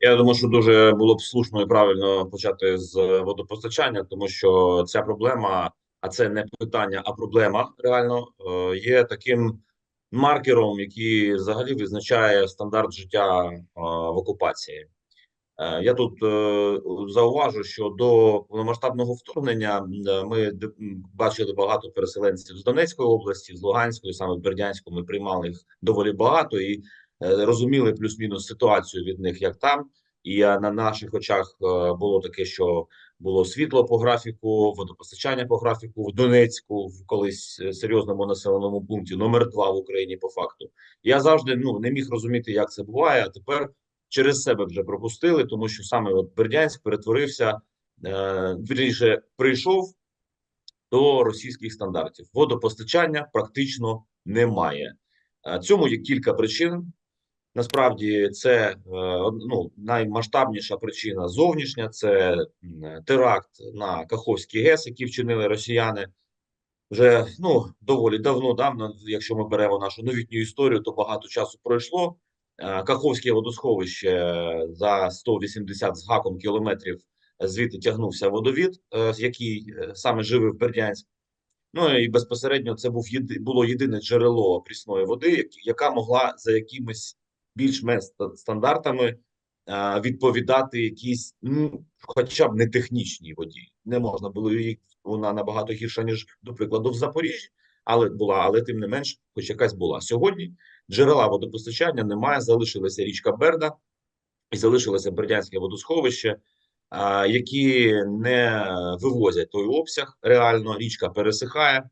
Я думаю, що дуже було б слушно і правильно почати з водопостачання, тому що ця проблема, а це не питання, а проблема реально е, є таким маркером, який взагалі визначає стандарт життя е, в окупації. Е, Я тут зауважу, що до повномасштабного вторгнення ми бачили багато переселенців з Донецької області, з Луганської, саме в Бердянську. Ми приймали їх доволі багато і розуміли плюс-мінус ситуацію від них, як там. І е, на наших очах е, було таке, що було світло по графіку, водопостачання по графіку в Донецьку, в колись е, серйозному населеному пункті, номер два в Україні по факту. Я завжди ну не міг розуміти, як це буває. А тепер через себе вже пропустили, тому що саме от Бердянськ перетворився, е, вірніше, прийшов до російських стандартів. Водопостачання практично немає. Е, Цьому є кілька причин. Насправді, це е, ну, наймасштабніша причина зовнішня це теракт на Каховський ГЕС, який вчинили росіяни. Вже ну доволі давно, да, якщо ми беремо нашу новітню історію, то багато часу пройшло. Е, Каховське водосховище за 180 з гаком кілометрів звідти тягнувся водовід, е, який саме живив Бердянськ. Ну і безпосередньо це був єди, було єдине джерело прісної води, яка могла за якимись більш-менш стандартами е, відповідати якійсь, ну, хоча б не технічній воді. Не можна було її, вона набагато гірша, ніж, до прикладу, в Запоріжжі, але була, але тим не менш, хоч якась була. Сьогодні джерела водопостачання немає, залишилася річка Берда і залишилося Бердянське водосховище, а, які не вивозять той обсяг. Реально річка пересихає.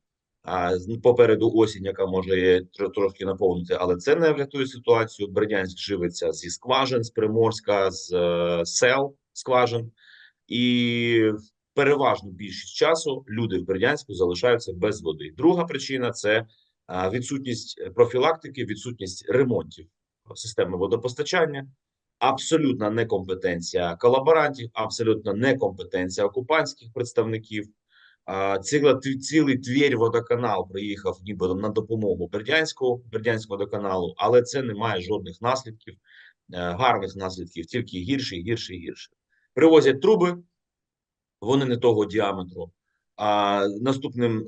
А попереду осінь, яка може трошки наповнити, але це не врятує ситуацію. Бердянськ живиться зі скважин, з Приморська, з е, сел скважин, і переважну більшість часу люди в Бердянську залишаються без води. Друга причина це відсутність профілактики, відсутність ремонтів системи водопостачання абсолютна некомпетенція колаборантів, абсолютна некомпетенція окупантських представників. Ціла, цілий Тверь водоканал приїхав ніби на допомогу Бердянську, Бердянського водоканалу, але це не має жодних наслідків, е, гарних наслідків, тільки гірше, гірше, гірше. Привозять труби, вони не того діаметру. А наступним е,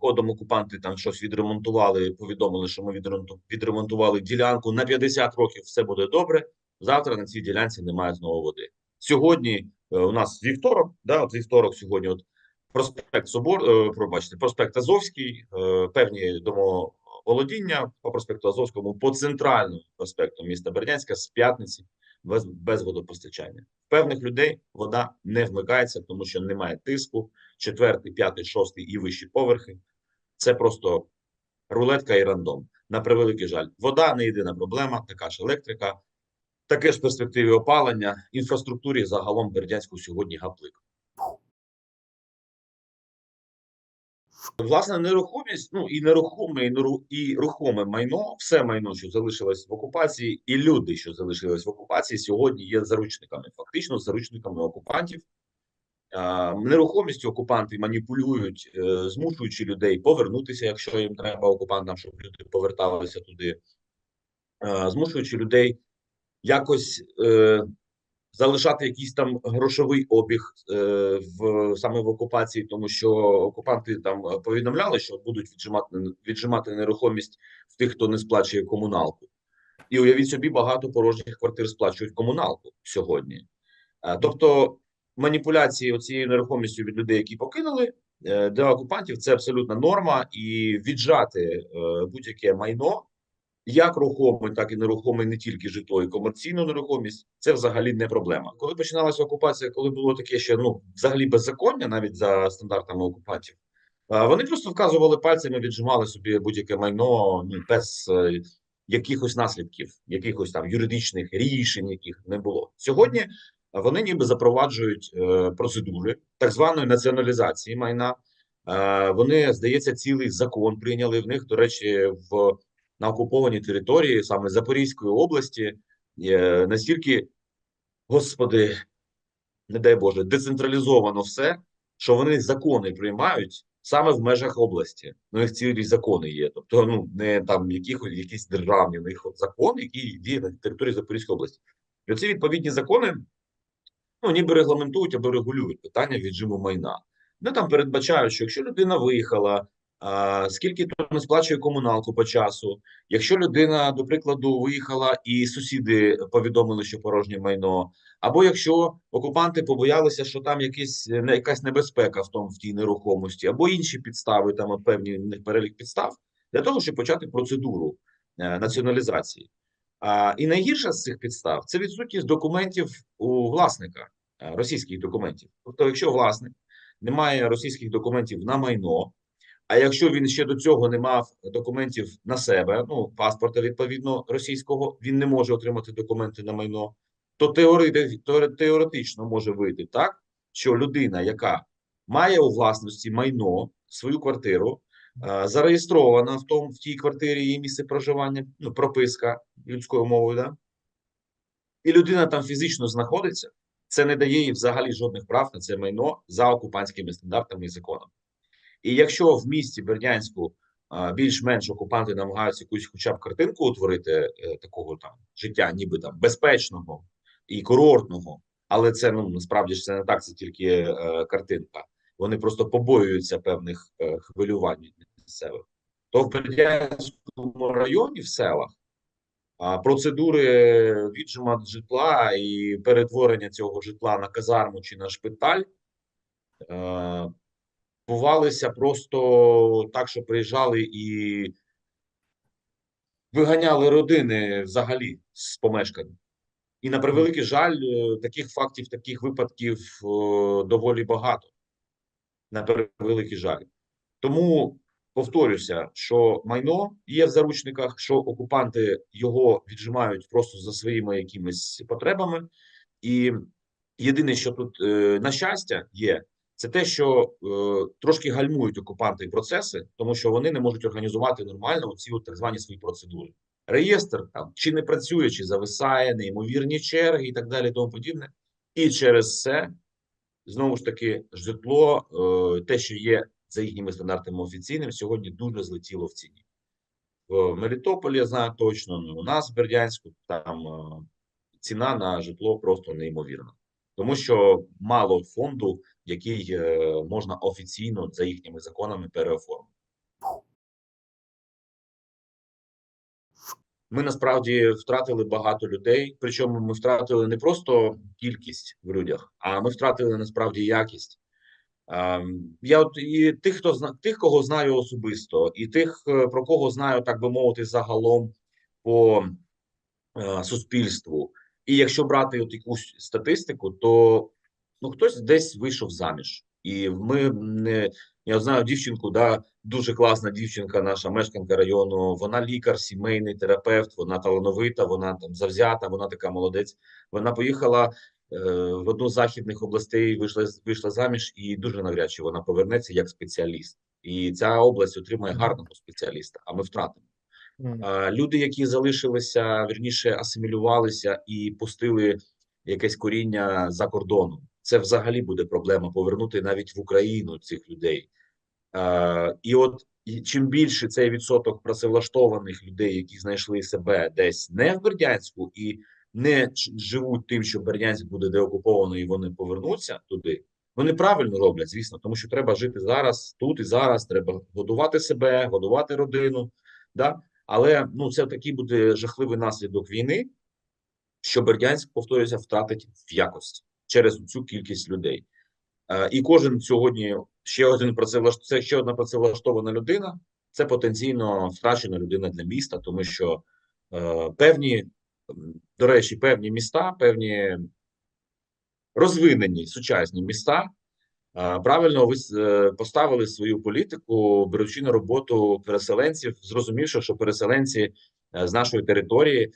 ходом окупанти там щось відремонтували. Повідомили, що ми відремонту- відремонтували ділянку на 50 років. Все буде добре. Завтра на цій ділянці немає знову води. Сьогодні е, у нас вівторок. Да, от вівторок сьогодні. От проспект Собор, е, пробачте, проспект Азовський, е, певні домоволодіння по проспекту Азовському, по центральному проспекту міста Бердянська з п'ятниці без, без водопостачання. Певних людей вода не вмикається, тому що немає тиску. Четвертий, п'ятий, шостий і вищі поверхи. Це просто рулетка і рандом. На превеликий жаль, вода не єдина проблема, така ж електрика, таке ж в перспективі опалення, інфраструктурі загалом Бердянську сьогодні гаплик. Власне, нерухомість, ну і нерухоме, і, неру, і рухоме майно, все майно, що залишилось в окупації, і люди, що залишились в окупації, сьогодні є заручниками, фактично заручниками окупантів. Нерухомістю окупанти маніпулюють, е, змушуючи людей повернутися, якщо їм треба окупантам, щоб люди поверталися туди, змушуючи людей якось е, залишати якийсь там грошовий обіг е, в саме в окупації, тому що окупанти там повідомляли, що будуть віджимати віджимати нерухомість в тих, хто не сплачує комуналку. І уявіть собі, багато порожніх квартир сплачують комуналку сьогодні. Е, Тобто маніпуляції цією нерухомістю від людей, які покинули е, для окупантів, це абсолютна норма, і віджати е, будь-яке майно, як рухоме, так і нерухоме, не тільки житло і комерційну нерухомість, це взагалі не проблема. Коли починалася окупація, коли було таке ще ну взагалі беззаконня, навіть за стандартами окупантів, вони просто вказували пальцями, віджимали собі будь-яке майно ну, без е, якихось наслідків, якихось там юридичних рішень, яких не було сьогодні. Вони ніби запроваджують е, процедури так званої націоналізації майна. Е, вони, здається, цілий закон прийняли в них. До речі, в на окупованій території, саме Запорізької області, е, настільки, господи, не дай Боже, децентралізовано все, що вони закони приймають саме в межах області. Ну, їх цілі закони є. Тобто, ну не там якихось якісь державні, у них закон, який діє на території Запорізької області. І оці відповідні закони, ну, ніби регламентують або регулюють питання віджиму майна. Вони там передбачають, що якщо людина виїхала, скільки не сплачує комуналку по часу, якщо людина, до прикладу, виїхала і сусіди повідомили, що порожнє майно, або якщо окупанти побоялися, що там якісь якась небезпека в тому в тій нерухомості, або інші підстави, там певні в перелік підстав для того, щоб почати процедуру е, націоналізації. А, і найгірша з цих підстав це відсутність документів у власника е, російських документів. Тобто, якщо власник не має російських документів на майно, а якщо він ще до цього не мав документів на себе, ну паспорта відповідно російського, він не може отримати документи на майно, то теоретично може вийти так, що людина, яка має у власності майно, свою квартиру, е, зареєстрована в тому в тій квартирі її місце проживання, ну прописка людською мовою, да? і людина там фізично знаходиться, це не дає їй взагалі жодних прав на це майно за окупантськими стандартами і законами. І якщо в місті Бердянську більш-менш окупанти намагаються якусь хоча б картинку утворити е, такого там життя, ніби там безпечного і курортного, але це ну насправді ж це не так, це тільки е, картинка. Вони просто побоюються певних е, хвилювань місцевих. То в Бердянському районі в селах процедури віджима житла і перетворення цього житла на казарму чи на шпиталь. Бувалися просто так, що приїжджали і виганяли родини взагалі з помешкань. І на превеликий жаль, е, таких фактів, таких випадків е, доволі багато. На превеликий жаль. Тому повторюся, що майно є в заручниках, що окупанти його віджимають просто за своїми якимись потребами. І єдине, що тут, е, на щастя, є, це те, що е, трошки гальмують окупанти процеси, тому що вони не можуть організувати нормально ці так звані свої процедури. Реєстр там чи не працює, чи зависає, неймовірні черги і так далі, тому подібне. І через це знову ж таки житло, е, те, що є за їхніми стандартами офіційним, сьогодні дуже злетіло в ціні. В Мелітополі я знаю точно, ну, у нас в Бердянську там е, ціна на житло просто неймовірна, тому що мало фонду, який е, можна офіційно за їхніми законами переоформити. Ми насправді втратили багато людей. Причому ми втратили не просто кількість в людях, а ми втратили насправді якість. Ем, Я от і тих, хто зна тих, кого знаю особисто, і тих, е, про кого знаю, так би мовити, загалом по е, суспільству. І якщо брати от якусь статистику, то ну хтось десь вийшов заміж, і ми не я знаю дівчинку, да, дуже класна дівчинка, наша мешканка району. Вона лікар, сімейний терапевт, вона талановита, вона там завзята, вона така молодець. Вона поїхала е, в одну з західних областей, вийшла вийшла заміж, і дуже навряд чи вона повернеться як спеціаліст. І ця область отримає гарного спеціаліста. А ми втратимо. А, Люди, які залишилися, вірніше асимілювалися і пустили якесь коріння за кордоном. Це взагалі буде проблема повернути навіть в Україну цих людей. Е, І от і чим більше цей відсоток працевлаштованих людей, які знайшли себе десь не в Бердянську і не живуть тим, що Бердянськ буде деокуповано, і вони повернуться туди. Вони правильно роблять, звісно, тому що треба жити зараз, тут і зараз. Треба годувати себе, годувати родину. Да? Але ну це такий буде жахливий наслідок війни, що Бердянськ, повторюся, втратить в якості через цю кількість людей. Е, І кожен сьогодні ще один це ще одна працевлаштована людина. Це потенційно втрачена людина для міста, тому що е, певні, до речі, певні міста, певні розвинені сучасні міста е, правильно е, поставили свою політику, беручи на роботу переселенців, зрозумівши, що переселенці з нашої території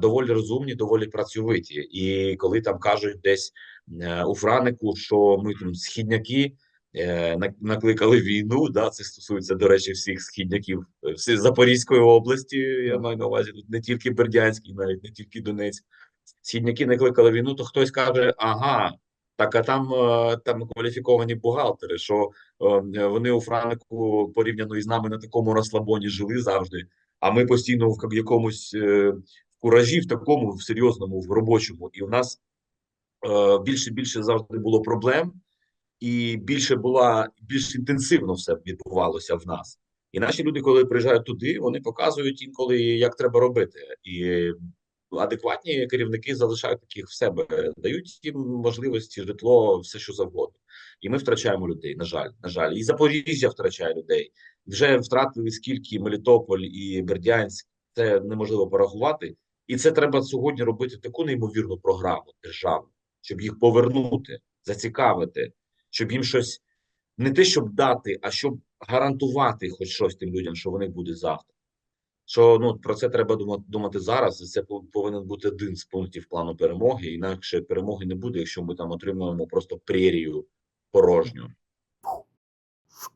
доволі розумні, доволі працьовиті. І коли там кажуть десь е, у Франику, що ми там східняки. е, Накликали війну, да, це стосується, до речі, всіх східняків е, всі Запорізької області. Я маю на увазі тут не тільки Бердянський, навіть не тільки Донецьк. Східняки накликали війну, то хтось каже: ага, так, а там, там кваліфіковані бухгалтери, що вони у Франику порівняно із нами на такому розслабоні жили завжди. А ми постійно в якомусь куражі в такому в серйозному, в робочому, і у нас е, більше більше завжди було проблем, і більше була більш інтенсивно все відбувалося в нас. І наші люди, коли приїжджають туди, вони показують інколи, як треба робити. І адекватні керівники залишають таких в себе, дають їм можливості, житло, все що завгодно. І ми втрачаємо людей. На жаль, на жаль, і Запоріжжя втрачає людей. Вже втратили скільки Мелітополь і Бердянськ. Це неможливо порахувати, і це треба сьогодні робити таку неймовірну програму державну, щоб їх повернути, зацікавити, щоб їм щось не те, щоб дати, а щоб гарантувати хоч щось тим людям, що вони будуть завтра. Що ну про це треба думати, думати зараз. Це повинен бути один з пунктів плану перемоги. Інакше перемоги не буде, якщо ми там отримуємо просто прерію порожню.